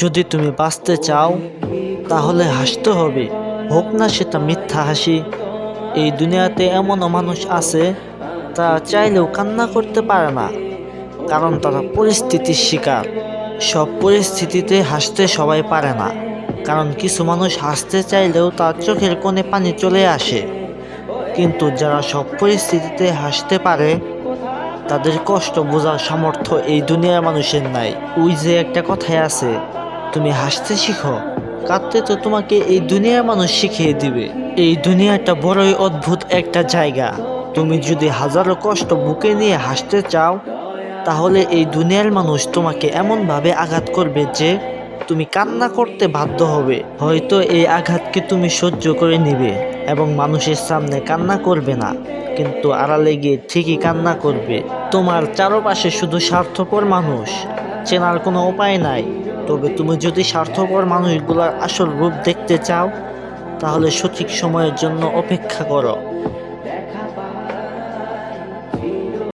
যদি তুমি বাঁচতে চাও, তাহলে হাসতে হবে। হোক না সেটা মিথ্যা হাসি। এই দুনিয়াতে এমনও মানুষ আছে, তারা চাইলেও কান্না করতে পারে না, কারণ তারা পরিস্থিতির শিকার। সব পরিস্থিতিতে হাসতে সবাই পারে না, কারণ কিছু মানুষ হাসতে চাইলেও তার চোখের কোণে পানি চলে আসে। কিন্তু যারা সব পরিস্থিতিতে হাসতে পারে, তাদের কষ্ট বোঝার সামর্থ্য এই দুনিয়ার মানুষের নাই। ওই যে একটা কথাই আছে তুমি হাসতে শিখো, কাঁদতে তো তোমাকে এই দুনিয়ার মানুষ শিখিয়ে দিবে। এই দুনিয়াটা বড়ই অদ্ভুত একটা জায়গা। তুমি যদি হাজারো কষ্ট বুকে নিয়ে হাসতে চাও, তাহলে এই দুনিয়ার মানুষ তোমাকে এমনভাবে আঘাত করবে যে তুমি কান্না করতে বাধ্য হবে। হয়তো এই আঘাতকে তুমি সহ্য করে নিবে এবং মানুষের সামনে কান্না করবে না, কিন্তু আড়ালে গিয়ে ঠিকই কান্না করবে। তোমার চারপাশে শুধু স্বার্থপর মানুষ, চেনার কোনো উপায় নাই। তবে তুমি যদি স্বার্থপর মানুষগুলোর আসল রূপ দেখতে চাও, তাহলে সঠিক সময়ের জন্য অপেক্ষা করো।